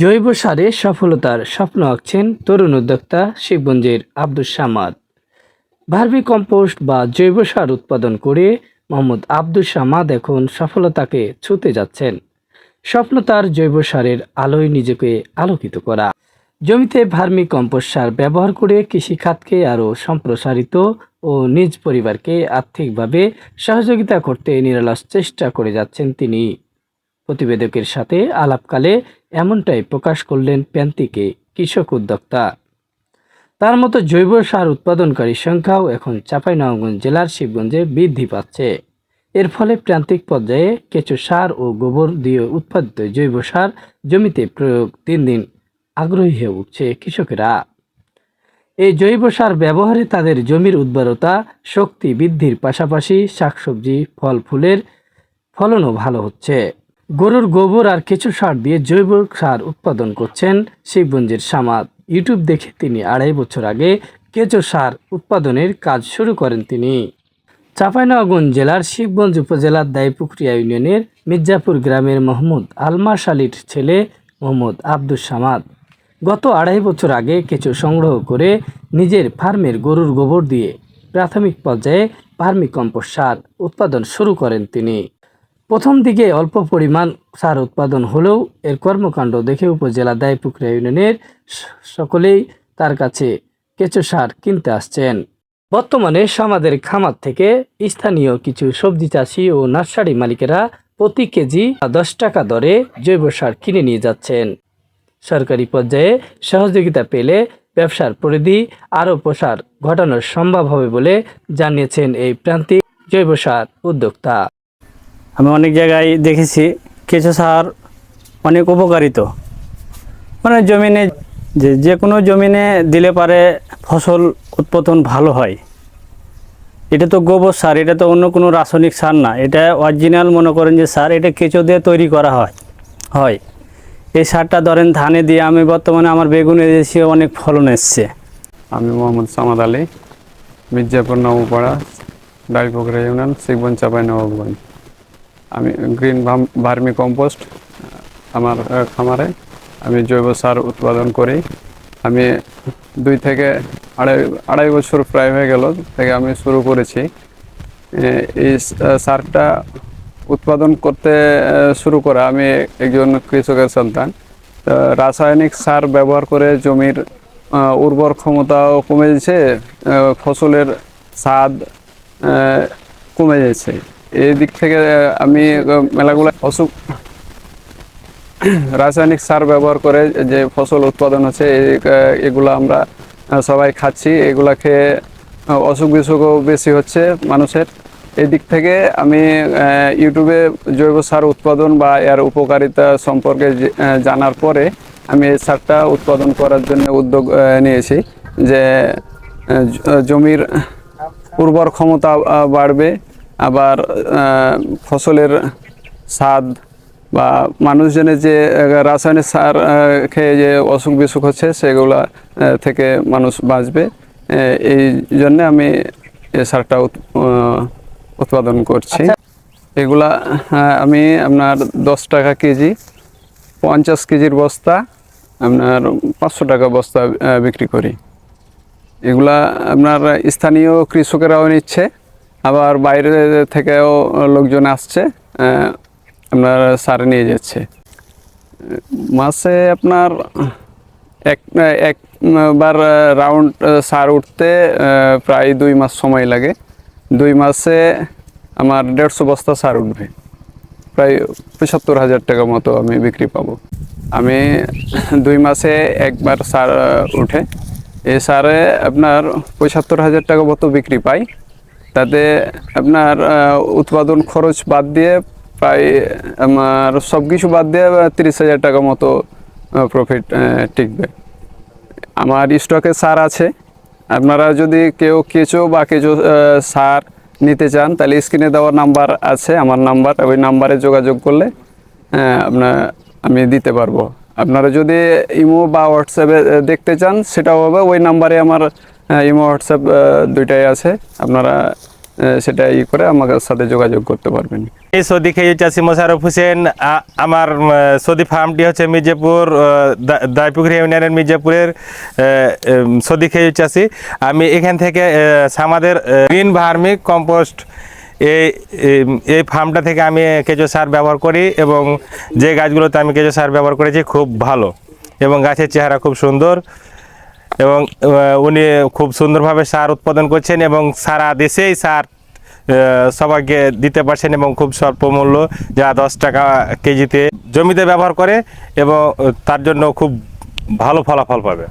জৈব সারে সফলতার স্বপ্ন আঁকছেন তরুণ উদ্যোক্তা শিবগঞ্জের আব্দুস সামাদ। ভার্মি কম্পোস্ট বা জৈব সার উৎপাদন করে মোহাম্মদ আব্দুস সামাদ এখন সফলতাকে ছুতে যাচ্ছেন। স্বপ্ন তার জৈব সারের আলোয় নিজেকে আলোকিত করা। জমিতে ভার্মি কম্পোস্ট সার ব্যবহার করে কৃষিখাতকে আরও সম্প্রসারিত ও নিজ পরিবারকে আর্থিকভাবে সহযোগিতা করতে নিরলস চেষ্টা করে যাচ্ছেন তিনি। প্রতিবেদকের সাথে আলাপকালে এমনটাই প্রকাশ করলেন প্যান্তিকে কৃষক উদ্যোক্তা। তার মতো জৈব সার উৎপাদনকারী সংখ্যাও এখন চাঁপাইনবাবগঞ্জ জেলার শিবগঞ্জে বৃদ্ধি পাচ্ছে। এর ফলে প্রান্তিক পর্যায়ে কেঁচো সার ও গোবর দিয়ে উৎপাদিত জৈব সার জমিতে প্রয়োগ দিন দিন আগ্রহী হয়ে উঠছে কৃষকেরা। এই জৈব সার ব্যবহারে তাদের জমির উর্বরতা, শক্তি বৃদ্ধির পাশাপাশি শাকসবজি, ফল, ফুলের ফলনও ভালো হচ্ছে। গরুর গোবর আর কেঁচো সার দিয়ে জৈব সার উৎপাদন করছেন শিবগঞ্জের সামাদ। ইউটিউব দেখে তিনি আড়াই বছর আগে কেঁচো সার উৎপাদনের কাজ শুরু করেন তিনি। চাঁপাইনবাবগঞ্জ জেলার শিবগঞ্জ উপজেলার দাইপুকুরিয়া ইউনিয়নের মির্জাপুর গ্রামের মোহাম্মদ আলমাস আলীর ছেলে মোহাম্মদ আব্দুস সামাদ। গত আড়াই বছর আগে কেঁচো সংগ্রহ করে নিজের ফার্মের গরুর গোবর দিয়ে প্রাথমিক পর্যায়ে ভার্মি কম্পোস্ট সার উৎপাদন শুরু করেন তিনি। প্রথম দিকে অল্প পরিমাণ সার উৎপাদন হলেও এর কর্মকাণ্ড দেখে উপজেলা দায়পুকুরিয়া ইউনিয়নের সকলেই তার কাছে কেঁচো সার কিনতে আসছেন। বর্তমানে সমাজের খামার থেকে স্থানীয় কিছু সবজি চাষি ও নার্সারি মালিকেরা প্রতি কেজি দশ টাকা দরে জৈব সার কিনে নিয়ে যাচ্ছেন। সরকারি পর্যায়ে সহযোগিতা পেলে ব্যবসার পরিধি আরও প্রসার ঘটানো সম্ভব হবে বলে জানিয়েছেন এই প্রান্তিক জৈব সার উদ্যোক্তা। আমি অনেক জায়গায় দেখেছি কেঁচো সার অনেক উপকারিত। মানে জমিনে যে যে কোনো জমিনে দিলে পারে ফসল উৎপাদন ভালো হয়। এটা তো গোবর সার, এটা তো অন্য কোনো রাসায়নিক সার না। এটা অরিজিনাল মনে করেন যে সার, এটা কেঁচো দিয়ে তৈরি করা হয় হয়। এই সারটা ধরেন ধানে দিয়ে আমি বর্তমানে আমার বেগুনে দিয়েছি, অনেক ফলন এসছে। আমি মোহাম্মদ সামাদ আলী, মির্জাপুর নবপাড়া ডাইপুকুরা ইউনিয়ন, শিবগঞ্জ চাপাই নবাবগঞ্জ আমি গ্রিন ভার্মি কম্পোস্ট আমার খামারে। আমি জৈব সার উৎপাদন করি। আমি দুই থেকে আড়াই আড়াই বছর প্রায় হয়ে গেল থেকে আমি শুরু করেছি। এই সারটা উৎপাদন করতে শুরু করা আমি একজন কৃষকের সন্তান। রাসায়নিক সার ব্যবহার করে জমির উর্বর ক্ষমতাও কমে যাচ্ছে ফসলের স্বাদ কমে যাচ্ছে এই দিক থেকে আমি মেলাগুলো অসুখ রাসায়নিক সার ব্যবহার করে যে ফসল উৎপাদন হচ্ছে এগুলো আমরা সবাই খাচ্ছি। এগুলা খেয়ে অসুখ বিসুখও বেশি হচ্ছে মানুষের। এই দিক থেকে আমি ইউটিউবে জৈব সার উৎপাদন বা এর উপকারিতা সম্পর্কে জানার পরে আমি এই সারটা উৎপাদন করার জন্য উদ্যোগ নিয়েছি যে জমির উর্বর ক্ষমতা বাড়বে। আবার ফসলের স্বাদ বা মানুষজনের যে রাসায়নিক সার খেয়ে যে অসুখ বিসুখ হচ্ছে সেগুলা থেকে মানুষ বাঁচবে। এই জন্য আমি এই সারটা উৎ- উৎপাদন করছি। এগুলা আমি আপনার দশ টাকা কেজি পঞ্চাশ কেজির বস্তা আপনার পাঁচশো টাকা বস্তা বিক্রি করি। এগুলা আপনার স্থানীয় কৃষকেরাও নিচ্ছে। আবার বাইরে থেকেও লোকজন আসছে আপনার সারে নিয়ে যাচ্ছে। মাসে আপনার এক একবার রাউন্ড সার উঠতে প্রায় দুই মাস সময় লাগে। দুই মাসে আমার দেড়শো বস্তা সার উঠবে। প্রায় পঁচাত্তর হাজার টাকা মতো আমি বিক্রি পাবো। আমি দুই মাসে একবার সার উঠে। এ সারে আপনার পঁচাত্তর হাজার টাকা মতো বিক্রি পাই। তাতে আপনার উৎপাদন খরচ বাদ দিয়ে প্রায় আমার সব কিছু বাদ দিয়ে তিরিশ হাজার টাকা মতো প্রফিট টিকবে। আমার স্টকে সার আছে। আপনারা যদি কেউ কেঁচো বা কেঁচো সার নিতে চান, তাহলে স্ক্রিনে দেওয়া নাম্বার আছে, আমার নাম্বার ওই নাম্বারে যোগাযোগ করলে আপনার আমি দিতে পারব। আপনারা যদি ইমো বা হোয়াটসঅ্যাপে দেখতে চান, সেটাও হবে, ওই নাম্বারে আমার ইমো হোয়াটসঅ্যাপ দুইটাই আছে। আপনারা সেটা ই করে আমার সাথে যোগাযোগ করতে পারবেন। এই সৌদি খেয়ে চাষি মোশারফ হোসেন আমার সৌদি ফার্মটি হচ্ছে মির্জাপুর আহ, দা- দাইপুকুর ইউনিয়নের মির্জাপুরের সৌদি খেয়ে চাষি। আমি এখান থেকে আমাদের গ্রিন ভার্মিক কম্পোস্ট এই- এই ফার্মটা থেকে আমি কেঁচো সার ব্যবহার করি এবং যে গাছগুলোতে আমি কেঁচো সার ব্যবহার করেছি খুব ভালো। এবং গাছের চেহারা খুব সুন্দর। এবং উনি খুব সুন্দরভাবে সার উৎপাদন করছেন এবং সারা দেশেই সার সবাইকে দিতে পারছেন এবং খুব স্বল্প মূল্য, যা দশ টাকা কেজিতে জমিতে ব্যবহার করে এবং তার জন্য খুব ভালো ফলাফল পাবে।